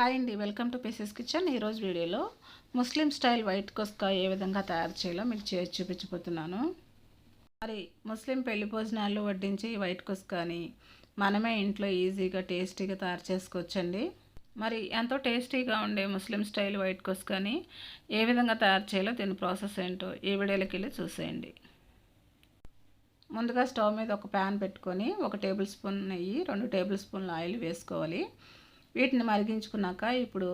Hi అండి welcome to pieces kitchen. ఈరోజు వీడియోలో ముస్లిం స్టైల్ వైట్ కొస్కా ఏ విధంగా తయారు చేయాలో మీకు చేసి చూపించబోతున్నాను. మరి ముస్లిం పెళ్ళి భోజనాలు వడ్డించి వైట్ కొస్కాని మనమే ఇంట్లో ఈజీగా టేస్టీగా తయారు చేసుకోవచ్చండి. మరి ఎంతో టేస్టీగా ఉండే ముస్లిం స్టైల్ వైట్ కొస్కాని ఏ విధంగా తయారు చేయాలో దీని ప్రాసెస్ ఏంటో ఈ వీడియోలోకి వెళ్ళి చూసేయండి. ముందుగా స్టవ్ మీద ఒక ప్యాన్ పెట్టుకొని ఒక టేబుల్ స్పూన్ నెయ్యి రెండు టేబుల్ స్పూన్ల ఆయిల్ వేసుకోవాలి. వీటిని మరిగించుకున్నాక ఇప్పుడు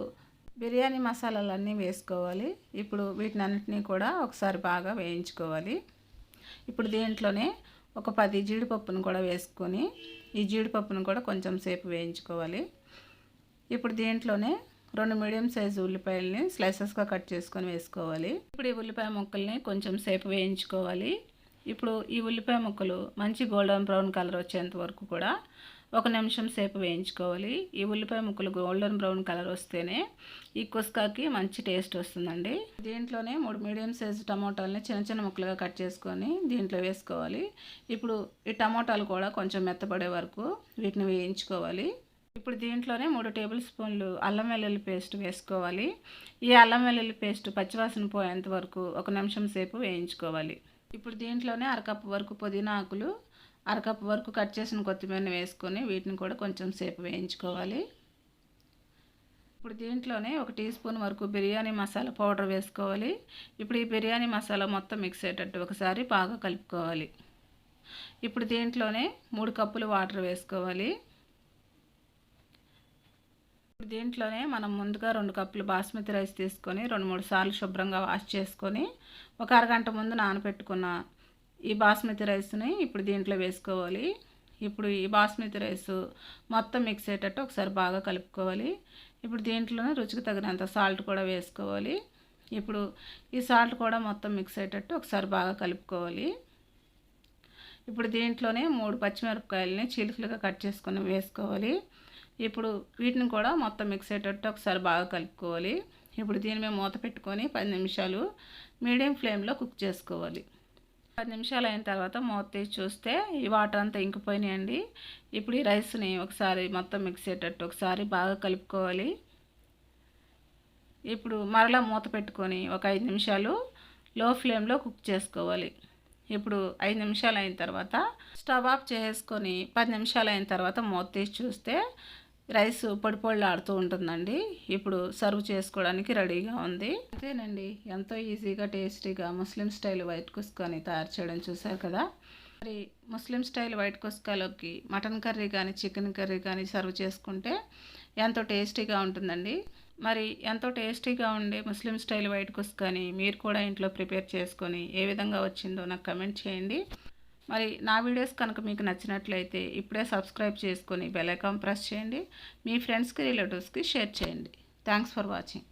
బిర్యానీ మసాలాలన్నీ వేసుకోవాలి. ఇప్పుడు వీటిని అన్నింటినీ కూడా ఒకసారి బాగా వేయించుకోవాలి. ఇప్పుడు దీంట్లోనే ఒక పది జీడిపప్పును కూడా వేసుకొని ఈ జీడిపప్పును కూడా కొంచెం సేపు వేయించుకోవాలి. ఇప్పుడు దీంట్లోనే రెండు మీడియం సైజు ఉల్లిపాయలని స్లైసెస్గా కట్ చేసుకొని వేసుకోవాలి. ఇప్పుడు ఈ ఉల్లిపాయ ముక్కల్ని కొంచెం సేపు వేయించుకోవాలి. ఇప్పుడు ఈ ఉల్లిపాయ ముక్కలు మంచి గోల్డెన్ బ్రౌన్ కలర్ వచ్చేంత వరకు కూడా ఒక నిమిషం సేపు వేయించుకోవాలి. ఈ ఉల్లిపాయ ముక్కలు గోల్డెన్ బ్రౌన్ కలర్ వస్తేనే ఈ కుస్కాకి మంచి టేస్ట్ వస్తుందండి. దీంట్లోనే మూడు మీడియం సైజు టమోటాలని చిన్న చిన్న ముక్కలుగా కట్ చేసుకొని దీంట్లో వేసుకోవాలి. ఇప్పుడు ఈ టమోటాలు కూడా కొంచెం మెత్తపడే వరకు వీటిని వేయించుకోవాలి. ఇప్పుడు దీంట్లోనే మూడు టేబుల్ స్పూన్లు అల్లం వెల్లుల్లి పేస్ట్ వేసుకోవాలి. ఈ అల్లం వెల్లుల్లి పేస్ట్ పచ్చివాసన పోయేంత వరకు ఒక నిమిషం సేపు వేయించుకోవాలి. ఇప్పుడు దీంట్లోనే అరకప్పు వరకు పుదీనా ఆకులు అరకప్పు వరకు కట్ చేసిన కొత్తిమీరని వేసుకొని వీటిని కూడా కొంచెం సేపు వేయించుకోవాలి. ఇప్పుడు దీంట్లోనే ఒక టీ స్పూన్ వరకు బిర్యానీ మసాలా పౌడర్ వేసుకోవాలి. ఇప్పుడు ఈ బిర్యానీ మసాలా మొత్తం మిక్స్ అయ్యేటట్టు ఒకసారి బాగా కలుపుకోవాలి. ఇప్పుడు దీంట్లోనే మూడు కప్పులు వాటర్ వేసుకోవాలి. ఇప్పుడు దీంట్లోనే మనం ముందుగా రెండు కప్పులు బాస్మతి రైస్ తీసుకొని రెండు మూడు సార్లు శుభ్రంగా వాష్ చేసుకొని ఒక అరగంట ముందు నానబెట్టుకున్న ఈ బాస్మతి రైస్ని ఇప్పుడు దీంట్లో వేసుకోవాలి. ఇప్పుడు ఈ బాస్మతి రైస్ మొత్తం మిక్స్ అయ్యేటట్టు ఒకసారి బాగా కలుపుకోవాలి. ఇప్పుడు దీంట్లోనే రుచికి తగినంత సాల్ట్ కూడా వేసుకోవాలి. ఇప్పుడు ఈ సాల్ట్ కూడా మొత్తం మిక్స్ అయ్యేటట్టు ఒకసారి బాగా కలుపుకోవాలి. ఇప్పుడు దీంట్లోనే మూడు పచ్చిమిరపకాయలని చీలికలుగా కట్ చేసుకుని వేసుకోవాలి. ఇప్పుడు వీటిని కూడా మొత్తం మిక్స్ అయ్యేటట్టు ఒకసారి బాగా కలుపుకోవాలి. ఇప్పుడు దీని మీద మూత పెట్టుకొని పది నిమిషాలు మీడియం ఫ్లేమ్లో కుక్ చేసుకోవాలి. పది నిమిషాలు అయిన తర్వాత మూత తీసి చూస్తే ఈ వాటర్ అంతా ఇంకిపోయినాయండి. ఇప్పుడు ఈ రైస్ని ఒకసారి మొత్తం మిక్స్ అయ్యేటట్టు ఒకసారి బాగా కలుపుకోవాలి. ఇప్పుడు మరలా మూత పెట్టుకొని ఒక ఐదు నిమిషాలు లో ఫ్లేమ్లో కుక్ చేసుకోవాలి. ఇప్పుడు ఐదు నిమిషాలు అయిన తర్వాత స్టవ్ ఆఫ్ చేసుకొని పది నిమిషాలు అయిన తర్వాత మూత తీసి చూస్తే రైస్ పొడి ఆడుతూ ఉంటుందండి. ఇప్పుడు సర్వ్ చేసుకోవడానికి రెడీగా ఉంది. అంతేనండి. ఎంతో ఈజీగా టేస్టీగా ముస్లిం స్టైల్ వైట్ కుస్కాని తయారు చేయడం చూసారు కదా. మరి ముస్లిం స్టైల్ వైట్ కుస్కాలోకి మటన్ కర్రీ కానీ చికెన్ కర్రీ కానీ సర్వ్ చేసుకుంటే ఎంతో టేస్టీగా ఉంటుందండి. మరి ఎంతో టేస్టీగా ఉండే ముస్లిం స్టైల్ వైట్ కుస్కాని మీరు కూడా ఇంట్లో ప్రిపేర్ చేసుకొని ఏ విధంగా వచ్చిందో నాకు కమెంట్ చేయండి. మరి నా వీడియోస్ కనుక మీకు నచ్చినట్లయితే ఇప్పుడే సబ్స్క్రైబ్ చేసుకొని బెల్ ఐకాన్ ప్రెస్ చేయండి. మీ ఫ్రెండ్స్కి రిలేటివ్స్కి షేర్ చేయండి. Thanks for watching.